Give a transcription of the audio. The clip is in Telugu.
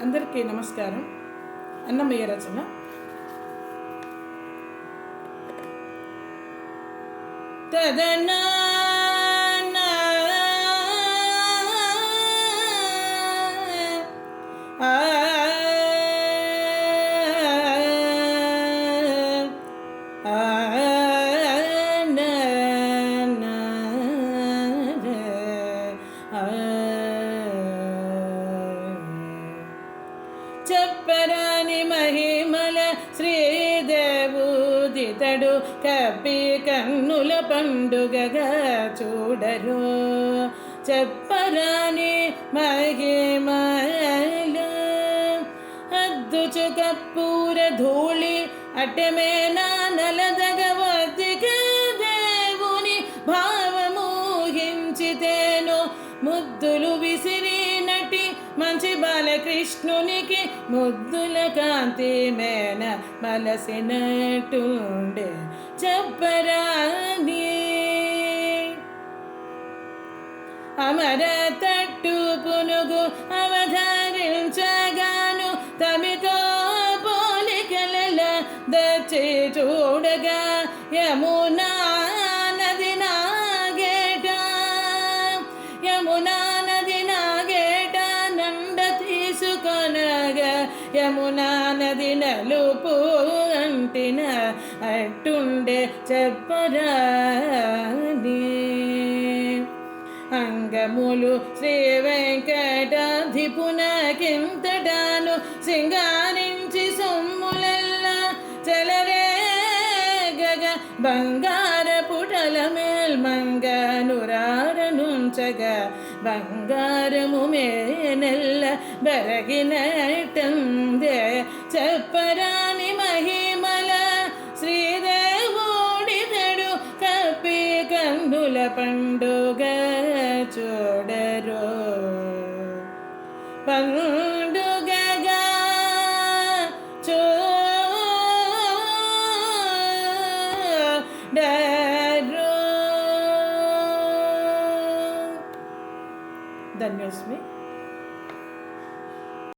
అందరికీ నమస్కారం. అన్నమయ్య రచన. తదనా చెప్పరాని మహిమల శ్రీదేవుదితడు కప్పి కన్నుల పండుగగా చూడరు. చెప్పరాని మహిమల అద్దుచు కప్పూర ధూళి అటమే నానలదగవద్దిక దేవుని భావమూహించితేను ముద్దులు విసి బాలకృష్ణునికి ముద్దుల కాంతి మేన మలసినట్టుండే చెప్పరాని. అమర తట్టు పునుగు అవధారించగాను తమితో పోలికల దచ్చి చూడగా యమునా యమునా నది నలుపు అంటిన అట్టుండే చెప్పరాని. అంగములు శ్రీ వెంకటాధిపునకింతటాను సింగారించి సొమ్ములల్లా చెలరేగగ బంగార పుటల మేల్మంగనురాడనుంచగా బంగారము మేనెల్ల బరగినట్టందే చెప్పరాని మహిమల శ్రీదేవుడితడు కప్పి కన్నుల పండుగ చూడరు పండుగగా చూడరు धन्य उसमें।